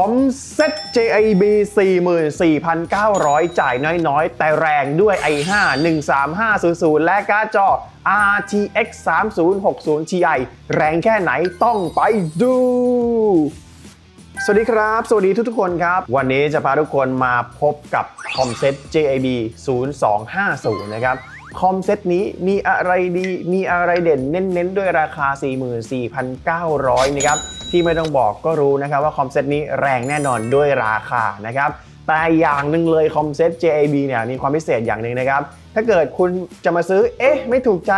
คอมเซ็ต JIB 44,900 จ่ายน้อยๆ แต่แรงด้วย i5 13500 และการ์ดจอ RTX 3060 Ti แรงแค่ไหนต้องไปดูสวัสดีครับ สวัสดีทุกๆคนครับ วันนี้จะพาทุกคนมาพบกับคอมเซ็ต JIB 0250 นะครับ คอมเซ็ตนี้มีอะไรดี มีอะไรเด่นเน้นๆ ด้วยราคา 44,900 นะครับ ที่ไม่ต้องบอกก็รู้นะครับว่าคอมเซตนี้แรงแน่นอนด้วยราคานะครับแต่อย่างหนึ่งเลยคอมเซต JIB เนี่ยมีความพิเศษอย่างหนึ่งนะครับ ถ้าเกิดคุณจะมาซื้อ เอ๊ะ ไม่ถูกใจ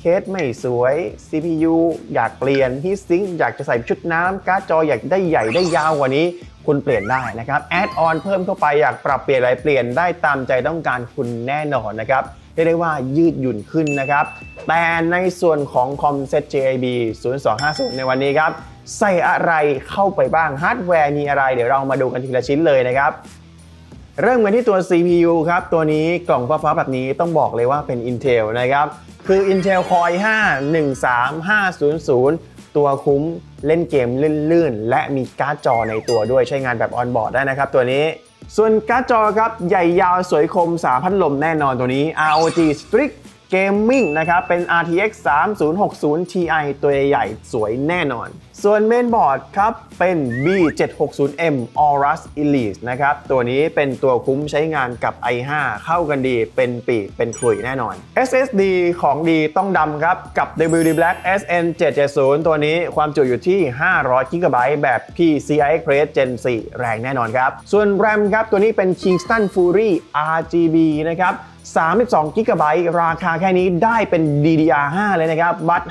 เคสไม่สวย CPU อยากเปลี่ยนฮีทซิงค์อยากจะใส่ชุดน้ำการ์ดจออยากได้ใหญ่ได้ยาวกว่านี้ คุณเปลี่ยนได้นะครับ แอดออนเพิ่มเข้าไปอยากปรับเปลี่ยนอะไรเปลี่ยนได้ตามใจต้องการคุณแน่นอนนะครับเรียกได้ว่ายืดหยุ่นขึ้นนะครับ แต่ในส่วนของคอมเซต JIB 0250 ในวันนี้ครับ ใส่อะไรเข้าไปบ้างฮาร์ดแวร์มีอะไร เดี๋ยวเรามาดูกันทีละชิ้นเลยนะครับ เริ่มกันที่ตัว CPU ครับ ตัวนี้กล่องฟ้าๆแบบนี้ต้องบอกเลยว่าเป็น Intel นะครับ คือ Intel Core i5 13500 ตัวคุ้มเล่นเกมลื่นๆ และมีการ์ดจอในตัวด้วยใช้งานแบบออนบอร์ดได้นะครับตัวนี้ส่วนการ์ดจอครับ ใหญ่ยาวสวยคมสาพัดลมแน่นอนตัวนี้ ROG Strix Gaming นะครับ เป็น RTX 3060 Ti ตัวใหญ่สวยแน่นอน ส่วนเมนบอร์ดครับ เป็น B760M Aorus Elite นะครับ ตัวนี้เป็นตัวคุ้มใช้งานกับ i5 เข้ากันดีเป็นปีกเป็นขลุ่ยแน่นอน SSD ของดีต้องดำครับ กับ WD Black SN770 ตัวนี้ความจุอยู่ที่ 500 GB แบบ PCI Express Gen 4 แรงแน่นอนครับ ส่วน RAM ครับ ตัวนี้เป็น Kingston Fury RGB นะครับ32 g b ราคาแค่นี้ได้เป็น DDR5 เลยนะครับ บัต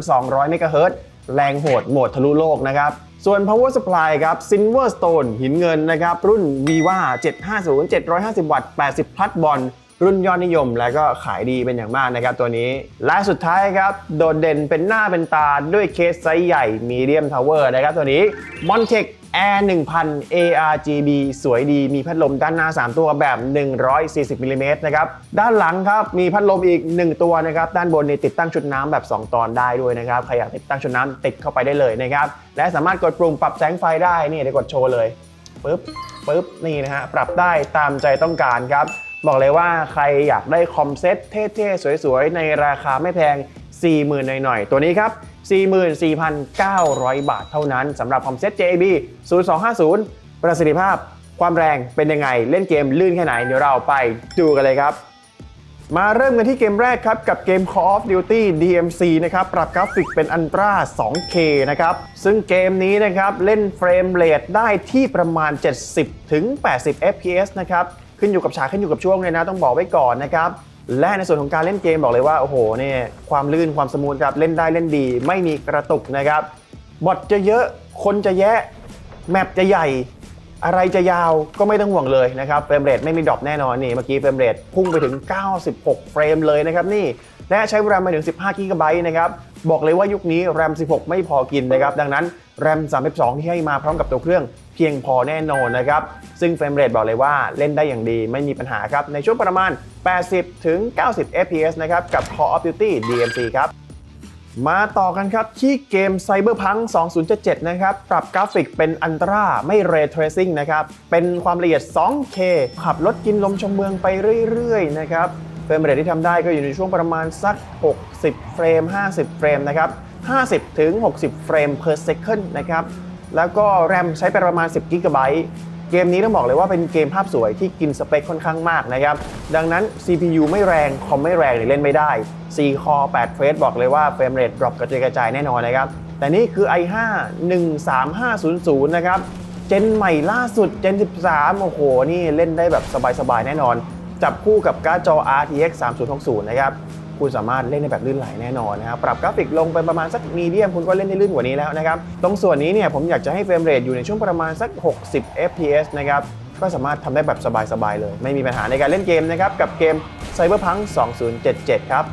5,200 MHz แรงโหดโหมดทะลุโลกนะครับส่วน power supply ครับ Silverstone หินเงินนะครับรุ่น Viva 750 750 วัตต์ 80 พลัดบอลรุ่นยอดนิยมและก็ขายดีเป็นอย่างมากนะครับตัวนี้ และสุดท้ายครับ โดดเด่นเป็นหน้าเป็นตาด้วยเคสไซส์ใหญ่ Medium Tower นะครับตัวนี้ Montech Air 1000 ARGB สวยดีมีพัดลมด้านหน้า 3 ตัวแบบ 140มิลลิเมตรนะครับ ด้านหลังครับมีพัดลมอีก 1 ตัวนะครับ ด้านบนนี่ติดตั้งชุดน้ำแบบ 2 ตอนได้ด้วยนะครับใครอยากติดตั้งชุดน้ำติดเข้าไปได้เลยนะครับ และสามารถกดปุ่มปรับแสงไฟได้ นี่เดี๋ยวกดโชว์เลยปึ๊บปึ๊บนี่นะฮะปรับได้ตามใจต้องการครับบอกเลยว่าใครอยากได้คอมเซ็ตเท่ๆ สวยๆ ในราคาไม่แพง 40,000 หน่อยๆ ตัวนี้ครับ 44,900 บาทเท่านั้นสำหรับคอมเซ็ต JAB 0250 ประสิทธิภาพความแรงเป็นยังไง เล่นเกมลื่นแค่ไหน เดี๋ยวเราไปดูกันเลยครับ มาเริ่มกันที่เกมแรกครับ กับเกม Call of Duty DMC นะครับ ปรับกราฟิกเป็น Ultra 2K นะครับ ซึ่งเกมนี้นะครับเล่นเฟรมเรทได้ที่ประมาณ 70ถึง80 FPS นะครับ ขึ้นอยู่กับฉากขึ้นอยู่กับช่วงเลยนะ ต้องบอกไว้ก่อนนะครับ และในส่วนของการเล่นเกมบอกเลยว่าโอ้โหเนี่ยความลื่นความสมูทครับเล่นได้เล่นดี ไม่มีกระตุกนะครับบอทจะเยอะคนจะแยะแมปจะใหญ่อะไรจะยาวก็ไม่ต้องห่วงเลยนะครับเฟรมเรทไม่มีดรอปแน่นอนนี่เมื่อกี้เฟรมเรทพุ่งไปถึง 96 เฟรมเลยนะครับนี่และใช้เวลามาถึง 15 กิกะไบต์นะครับ บอกเลยว่ายุคนี้แรม 16 ไม่พอกินนะครับ ดังนั้นแรม 32 ที่ให้มาพร้อมกับตัวเครื่องเพียงพอแน่นอนนะครับ ซึ่งเฟรมเรทบอกเลยว่าเล่นได้อย่างดีไม่มีปัญหาครับ ในช่วงประมาณ 80 ถึง 90 fps นะครับ กับ Call of Duty DMC ครับ มาต่อกันครับ ที่เกม Cyberpunk 2077 นะครับ ปรับกราฟิกเป็นอันตราไม่ Ray Tracing นะครับ เป็นความละเอียด 2K ขับรถกินลมชมเมืองไปเรื่อยๆ นะครับ รมเรทที่ทำได้ก็อยู่ในช่วงประมาณสัก 60 เฟรม 50 เฟรมนะครับ 50 ถึง 60 เฟรม per second นะครับ แล้วก็แรมใช้ไปประมาณ 10 g b เกมนี้ต้องบอกเลยว่าเป็นเกมภาพสวยที่กินสเปคค่อนข้างมากนะครับ ดังนั้น CPU ไม่แรง คอมไม่แรงเลยเล่นไม่ได้ 4 คอ 8 เฟรบอกเลยว่าเฟรมเรทดรอปกระจายกระจายแน่นอนนะครับ แต่นี่คือ i5 13500 นะครับ เจนใหม่ล่าสุด เจน 13 โอ้โห นี่เล่นได้แบบสบายๆ แน่นอน จับคู่กับการ์ดจอ RTX 3060 นะครับคุณสามารถเล่นได้แบบลื่นไหลแน่นอนนะครับ ปรับกราฟิกลงไปประมาณสักมีเดียมคุณก็เล่นได้ลื่นกว่านี้แล้วนะครับ ตรงส่วนนี้เนี่ยผมอยากจะให้เฟรมเรทอยู่ในช่วงประมาณสัก 60 fps นะครับ ก็สามารถทำได้แบบสบายๆเลย ไม่มีปัญหาในการเล่นเกมนะครับ กับเกม Cyberpunk 2077 ครับ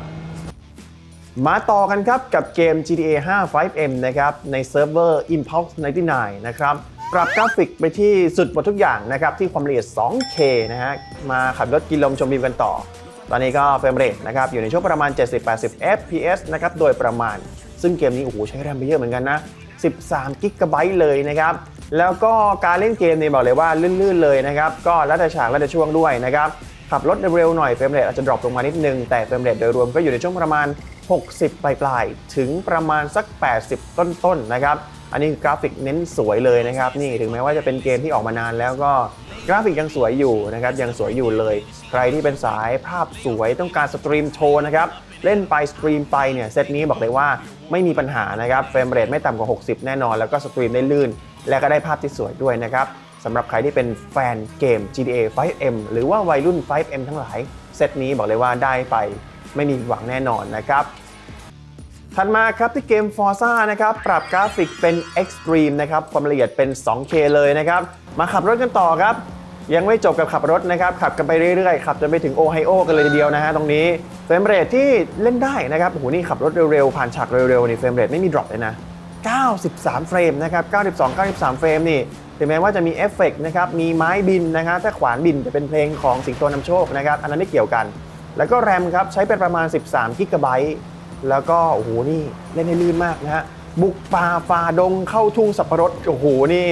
มาต่อกันครับกับเกม GTA 5 5M นะครับในเซิร์ฟเวอร์ Impulse 99 นะครับ ปรับกราฟิกไปที่สุดหมดทุกอย่างนะครับ ที่ความละเอียด 2K นะฮะ มาขับรถกินลมชมวิวกันต่อ ตอนนี้ก็เฟรมเรทนะครับ อยู่ในช่วงประมาณ 70-80 fps นะครับ โดยประมาณ ซึ่งเกมนี้ โอ้โห ใช้แรมไปเยอะเหมือนกันนะ 13 g b เลยนะครับ แล้วก็การเล่นเกมเนี่ยบอกเลยว่าลื่นๆเลยนะครับ ก็แล้วแต่ฉากแล้วแต่ช่วงด้วยนะครับขับรถเร็วหน่อยเฟรมเรทอาจจะดรอปลงมานิดนึง แต่เฟรมเรทโดยรวมก็อยู่ในช่วงประมาณ 60 ปลายๆ ถึงประมาณสัก 80 ต้นๆนะครับ อันนี้กราฟิกเน้นสวยเลยนะครับนี่ถึงแม้ว่าจะเป็นเกมที่ออกมานานแล้วก็กราฟิกยังสวยอยู่นะครับยังสวยอยู่เลย ใครที่เป็นสายภาพสวยต้องการสตรีมโชว์นะครับเล่นไปสตรีมไปเนี่ยเซตนี้บอกเลยว่าไม่มีปัญหานะครับเฟรมเรทไม่ต่ำกว่า 60 แน่นอน แล้วก็สตรีมได้ลื่น และก็ได้ภาพที่สวยด้วยนะครับสำหรับใครที่เป็นแฟนเกม GTA 5M หรือว่าวัยรุ่น 5M ทั้งหลายเซตนี้บอกเลยว่าได้ไปไม่มีหวังแน่นอนนะครับ ถัดมาครับที่เกม Forza นะครับ ปรับกราฟิกเป็น Extreme นะครับ ความละเอียดเป็น 2K เลยนะครับ มาขับรถกันต่อครับ ยังไม่จบกับขับรถนะครับ ขับกันไปเรื่อยๆ ขับจนไปถึงโอไฮโอกันเลยทีเดียวนะฮะตรงนี้ เฟรมเรทที่เล่นได้นะครับ โอ้โห นี่ขับรถเร็วๆ ผ่านฉากเร็วๆ นี่เฟรมเรทไม่มีดรอปเลยนะ 93 เฟรมนะครับ 92 93 เฟรมนี่ ถึงแม้ว่าจะมีเอฟเฟกต์นะครับ มีไม้บินนะครับ ถ้าขวานบินจะเป็นเพลงของสิงโตนำโชคนะครับ อันนั้นไม่เกี่ยวกัน แล้วก็แรมครับใช้เป็นประมาณ 13กิกะไบต์ แล้วก็โอ้โหนี่เล่นให้ลื่นมากนะฮะบุกป่าฝ่าดงเข้าทุ่งสับปะรดโอ้โหนี่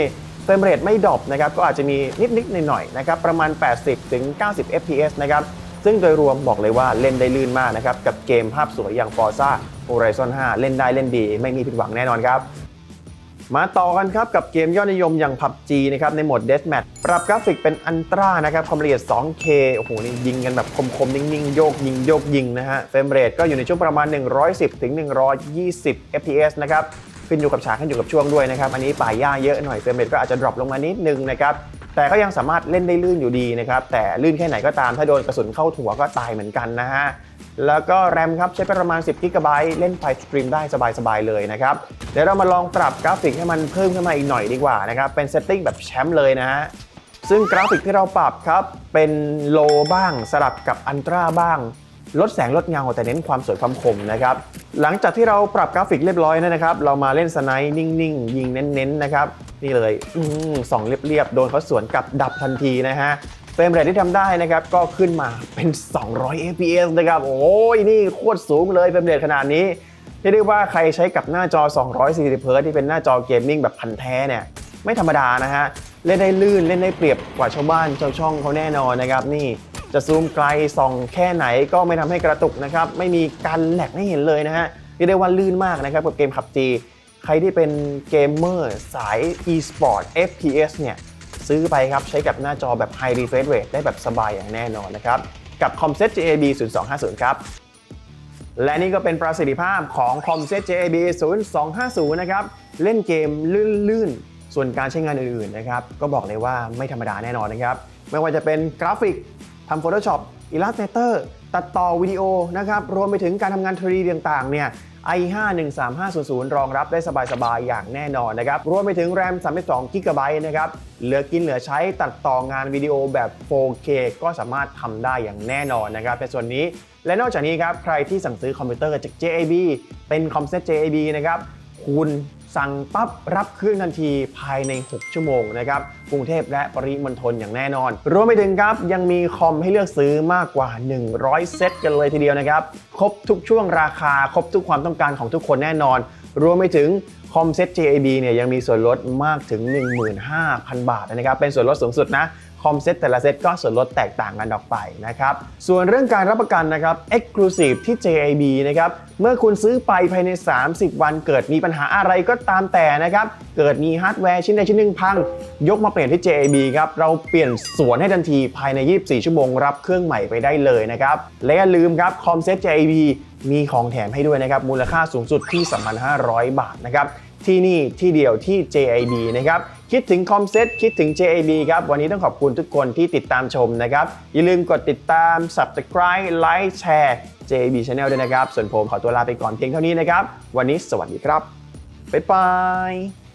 เฟรมเรทไม่ดรอปนะครับก็อาจจะมีนิดๆหน่อยๆนะครับประมาณ 80ถึง90 fps นะครับซึ่งโดยรวมบอกเลยว่าเล่นได้ลื่นมากนะครับกับเกมภาพสวยอย่าง Forza Horizon 5 เล่นได้เล่นดี ไม่มีผิดหวังแน่นอนครับ มาต่อกันครับกับเกมยอดนิยมอย่าง PUBG นะครับในโหมด Deathmatch ปรับกราฟิกเป็นอันตรานะครับความละเอียด 2K โอ้โหนี่ยิงกันแบบคมๆ นิ่งๆ โยกยิงโยกยิงนะฮะเฟรมเรทก็อยู่ในช่วงประมาณ 110ถึง120 fps นะครับขึ้นอยู่กับฉากขึ้นอยู่กับช่วงด้วยนะครับ อันนี้ป่าหญ้าเยอะหน่อยเฟรมเรทก็อาจจะดรอปลงมานิดนึงนะครับ แต่ก็ยังสามารถเล่นได้ลื่นอยู่ดีนะครับ แต่ลื่นแค่ไหนก็ตามถ้าโดนกระสุนเข้าหัวก็ตายเหมือนกันนะฮะ แล้วก็แรมครับใช้เป็นประมาณ 10กิกะไบต์เล่นไฟสตรีมได้สบายๆเลยนะครับ เดี๋ยวเรามาลองปรับกราฟิกให้มันเพิ่มขึ้นมาอีกหน่อยดีกว่านะครับ เป็นเซตติ้งแบบแชมป์เลยนะฮะซึ่งกราฟิกที่เราปรับครับเป็นโลบ้างสลับกับอันตราบ้าง ลดแสงลดเงาแต่เน้นความสวยความคมนะครับหลังจากที่เราปรับกราฟิกเรียบร้อยนะครับ เรามาเล่นสไนด์นิ่งๆ ยิงเน้นๆนะครับนี่เลยอสองเรียบๆ โดนเขาสวนกลับดับทันทีนะฮะเฟรมเรทที่ทำได้นะครับก็ขึ้นมาเป็น 200 fps นะครับโอ้ยนี่โคตรสูงเลยเฟรมเรทขนาดนี้เรียกได้ว่าใครใช้กับหน้าจอ 240เฮิร์ตที่เป็นหน้าจอเกมมิ่งแบบพันแท้เนี่ยไม่ธรรมดานะฮะ เล่นได้ลื่นเล่นได้เปรียบกว่าชาวบ้านชาวช่องเขาแน่นอนนะครับนี่ จะซูมไกลส่องแค่ไหนก็ไม่ทำให้กระตุกนะครับไม่มีการแหลกให้เห็นเลยนะฮะเรียกได้ว่าลื่นมากนะครับกับเกมขับจีใครที่เป็นเกมเมอร์สาย e-sport FPS เนี่ยซื้อไปครับใช้กับหน้าจอแบบ High Refresh Rate ได้แบบสบายอย่างแน่นอนนะครับกับ Comset JAB 0250 ครับ และนี่ก็เป็นประสิทธิภาพของ Comset JAB 0250 นะครับ เล่นเกมลื่นๆ ส่วนการใช้งานอื่นๆ นะครับ ก็บอกเลยว่าไม่ธรรมดาแน่นอนนะครับ ไม่ว่าจะเป็นกราฟิก ทำ Photoshop Illustrator ตัดต่อวิดีโอนะครับ รวมไปถึงการทำงาน 3D ต่างๆ เนี่ย i5 13500 รองรับได้สบายๆ อย่างแน่นอนนะครับ รวมไปถึงแรม 32 g b นะครับ เหลือกินเหลือใช้ตัดต่องานวิดีโอแบบ 4K ก็สามารถทำได้อย่างแน่นอนนะครับในส่วนนี้ และนอกจากนี้ครับ ใครที่สั่งซื้อคอมพิวเตอร์จาก JAB เป็นคอมเซ็ต JAB นะครับ คุณ สั่งปั๊บรับเครื่องทันทีภายใน 6 ชั่วโมงนะครับกรุงเทพและปริมณฑลอย่างแน่นอน รวมไปถึงครับ ยังมีคอมให้เลือกซื้อมากกว่า 100 เซตกันเลยทีเดียวนะครับ ครบทุกช่วงราคา ครบทุกความต้องการของทุกคนแน่นอน รวมไปถึงคอมเซ็ต JAB เนี่ยยังมีส่วนลดมากถึง 15,000 บาทนะครับเป็นส่วนลดสูงสุดนะ อมเซ็ตแต่ละเซ็ตก็ส่วนลดแตกต่างกันออกไปนะครับ ส่วนเรื่องการรับประกันนะครับ Exclusive ที่ JAB นะครับ เมื่อคุณซื้อไปภายใน 30 วันเกิดมีปัญหาอะไรก็ตามแต่นะครับ เกิดมีฮาร์ดแวร์ชิ้นใดชิ้นหนึ่งพัง ยกมาเปลี่ยนที่ JAB ครับ เราเปลี่ยนสวนให้ทันทีภายใน 24 ชั่วโมงรับเครื่องใหม่ไปได้เลยนะครับ และอย่าลืมครับคอมเซ็ต JAB มีของแถมให้ด้วยนะครับ มูลค่าสูงสุดที่ 3,500 บาทนะครับ ที่นี่ที่เดียวที่ JIB นะครับ คิดถึงคอมเซ็ตคิดถึง JAB ครับ วันนี้ต้องขอบคุณทุกคนที่ติดตามชมนะครับ อย่าลืมกดติดตาม Subscribe ไลค์แชร์ JAB Channel ด้วยนะครับ ส่วนผมขอตัวลาไปก่อนเพียงเท่านี้นะครับ วันนี้สวัสดีครับ บ๊ายบาย